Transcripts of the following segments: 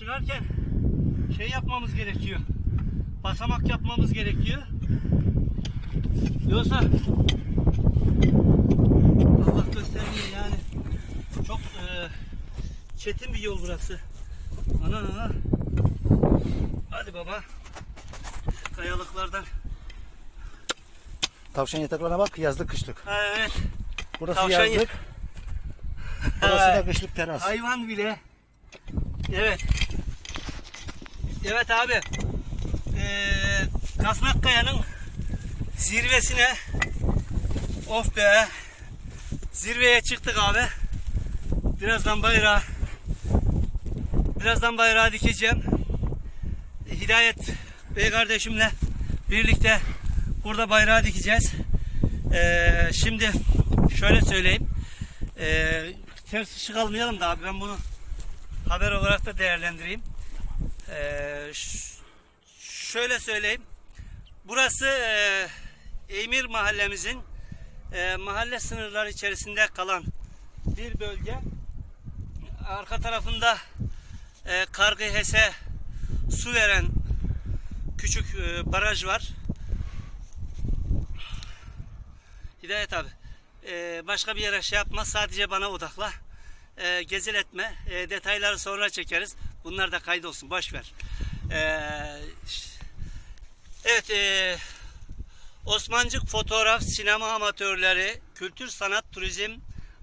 çıkarken şey yapmamız gerekiyor. Basamak yapmamız gerekiyor. Yoksa Allah göstermiyor yani. Çok e, çetin bir yol burası. Ana ana. Hadi baba. Kayalıklardan. Tavşan yataklarına bak yazlık kışlık. Ha, evet. Burası Tavşan yazlık. Burası da kışlık teras. Hayvan bile. Evet. Evet abi. Ee, Kasnakkaya'nın zirvesine of be zirveye çıktık abi. Birazdan bayrağı birazdan bayrağı dikeceğim. Hidayet Bey kardeşimle birlikte burada bayrağı dikeceğiz. Ee, şimdi şöyle söyleyeyim. Ee, ters ışık almayalım da abi ben bunu haber olarak da değerlendireyim. Ee, şöyle söyleyeyim. Burası e, Emir mahallemizin e, mahalle sınırları içerisinde kalan bir bölge. Arka tarafında e, Kargı Hese su veren küçük e, baraj var. Hidayet abi. e, başka bir yere şey yapma. Sadece bana odakla. E, gezil etme. E, detayları sonra çekeriz. Bunlar da kaydolsun. Boş ver. E, ş- evet. E, Osmancık Fotoğraf Sinema Amatörleri Kültür Sanat Turizm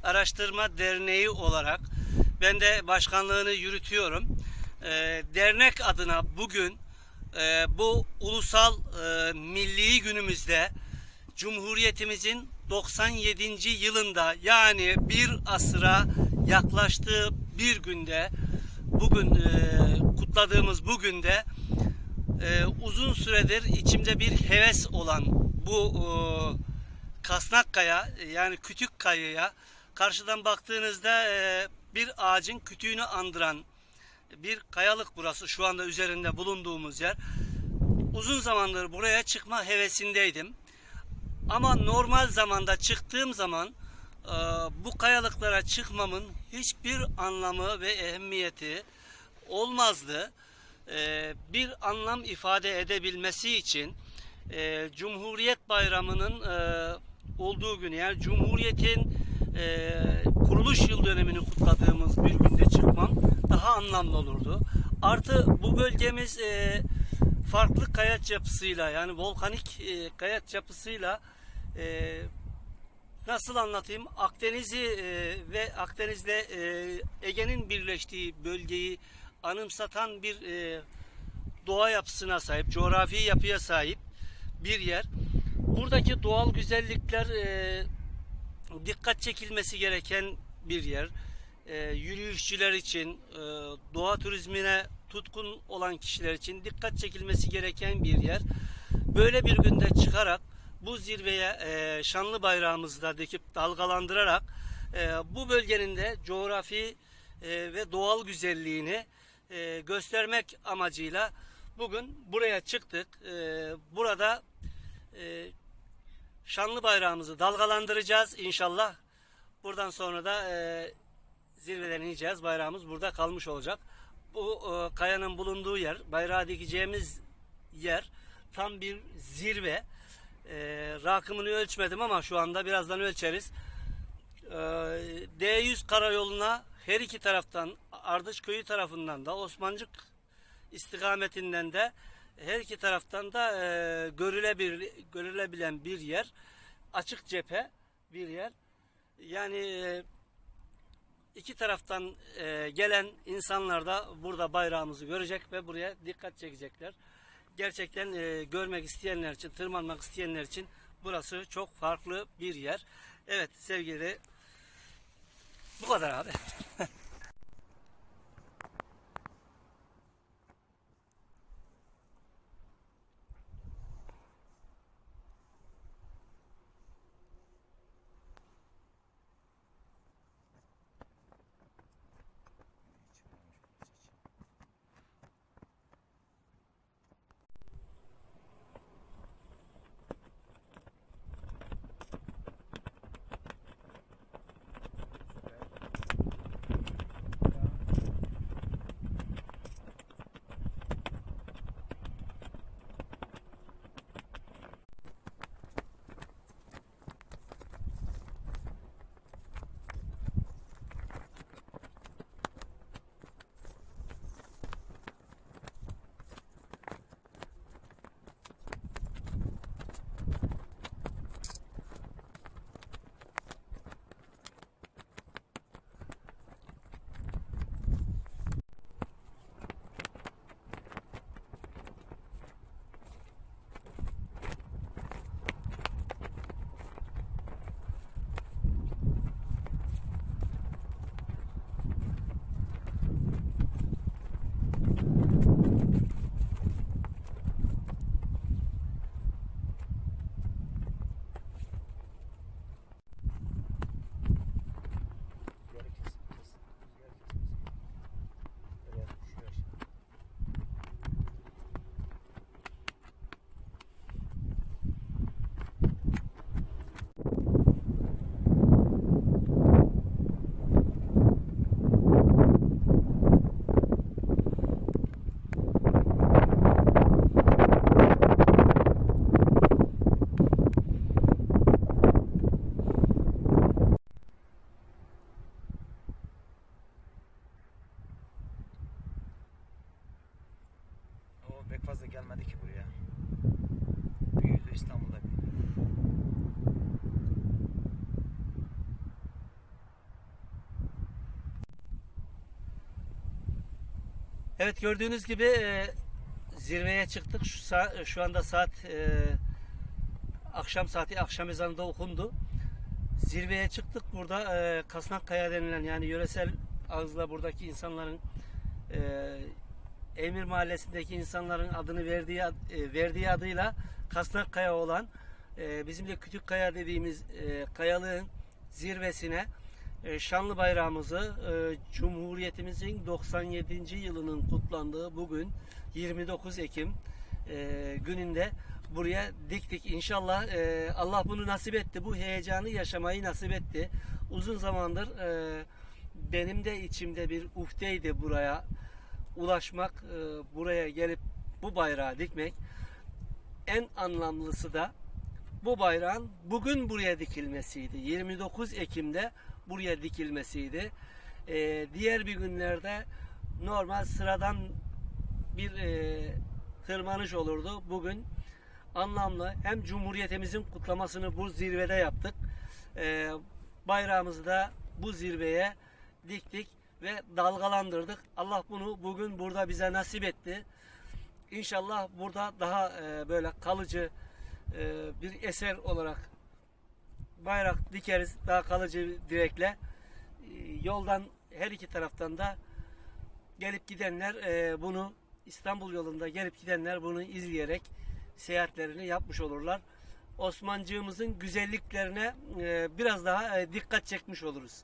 Araştırma Derneği olarak ben de başkanlığını yürütüyorum. E, dernek adına bugün e, bu ulusal e, milli günümüzde Cumhuriyetimizin 97. yılında yani bir asıra yaklaştığı bir günde bugün e, kutladığımız bu günde e, uzun süredir içimde bir heves olan bu e, Kasnakkaya yani Kütük Kaya'ya karşıdan baktığınızda e, bir ağacın kütüğünü andıran bir kayalık burası şu anda üzerinde bulunduğumuz yer. Uzun zamandır buraya çıkma hevesindeydim. Ama normal zamanda çıktığım zaman bu kayalıklara çıkmamın hiçbir anlamı ve ehemmiyeti olmazdı. E, bir anlam ifade edebilmesi için e, Cumhuriyet Bayramı'nın e, olduğu gün yani Cumhuriyet'in e, kuruluş yıl dönemini kutladığımız bir günde çıkmam daha anlamlı olurdu. Artı bu bölgemiz farklı kayaç yapısıyla yani volkanik kayaç yapısıyla nasıl anlatayım Akdeniz'i e, ve Akdeniz'le e, Ege'nin birleştiği bölgeyi anımsatan bir e, doğa yapısına sahip, coğrafi yapıya sahip bir yer. Buradaki doğal güzellikler e, dikkat çekilmesi gereken bir yer. E, yürüyüşçüler için, e, doğa turizmine tutkun olan kişiler için dikkat çekilmesi gereken bir yer. Böyle bir günde çıkarak bu zirveye e, şanlı bayrağımızı da dikip dalgalandırarak e, bu bölgenin de coğrafi e, ve doğal güzelliğini e, göstermek amacıyla bugün buraya çıktık. E, burada e, şanlı bayrağımızı dalgalandıracağız inşallah. Buradan sonra da e, zirveden ineceğiz. Bayrağımız burada kalmış olacak. Bu e, kayanın bulunduğu yer, bayrağı dikeceğimiz yer tam bir zirve. E, rakımını ölçmedim ama şu anda birazdan ölçeriz. E, D100 karayoluna her iki taraftan Ardıç köyü tarafından da Osmancık istikametinden de her iki taraftan da e, görülebilir, görülebilen bir yer. Açık cephe bir yer. Yani e, iki taraftan e, gelen insanlar da burada bayrağımızı görecek ve buraya dikkat çekecekler. Gerçekten e, görmek isteyenler için, tırmanmak isteyenler için burası çok farklı bir yer. Evet sevgili bu kadar abi. pek fazla gelmedi ki buraya. Büyüdü İstanbul'da. Evet gördüğünüz gibi e, zirveye çıktık. Şu, sa şu anda saat e, akşam saati akşam ezanında okundu. Zirveye çıktık. Burada e, Kasnak Kaya denilen yani yöresel ağızla buradaki insanların e, Emir Mahallesi'ndeki insanların adını verdiği ad- e, verdiği adıyla Kasnakkaya olan e, bizim de Küçük Kaya dediğimiz e, kayalığın zirvesine e, şanlı bayrağımızı e, Cumhuriyetimizin 97. yılının kutlandığı bugün 29 Ekim gününde buraya diktik. İnşallah Allah bunu nasip etti. Bu heyecanı yaşamayı nasip etti. Uzun zamandır benim de içimde bir uhdeydi buraya ulaşmak, e, buraya gelip bu bayrağı dikmek. En anlamlısı da bu bayrağın bugün buraya dikilmesiydi. 29 Ekim'de buraya dikilmesiydi. Ee, diğer bir günlerde normal sıradan bir e, tırmanış olurdu. Bugün anlamlı hem Cumhuriyetimizin kutlamasını bu zirvede yaptık. Ee, bayrağımızı da bu zirveye diktik ve dalgalandırdık. Allah bunu bugün burada bize nasip etti. İnşallah burada daha e, böyle kalıcı e, bir eser olarak bayrak dikeriz daha kalıcı bir direkle. E, yoldan her iki taraftan da gelip gidenler bunu İstanbul yolunda gelip gidenler bunu izleyerek seyahatlerini yapmış olurlar. Osmancığımızın güzelliklerine biraz daha dikkat çekmiş oluruz.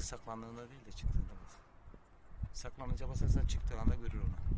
Saklandığında değil de çıktığında bas. Saklanınca basarsan çıktığı anda görür onu.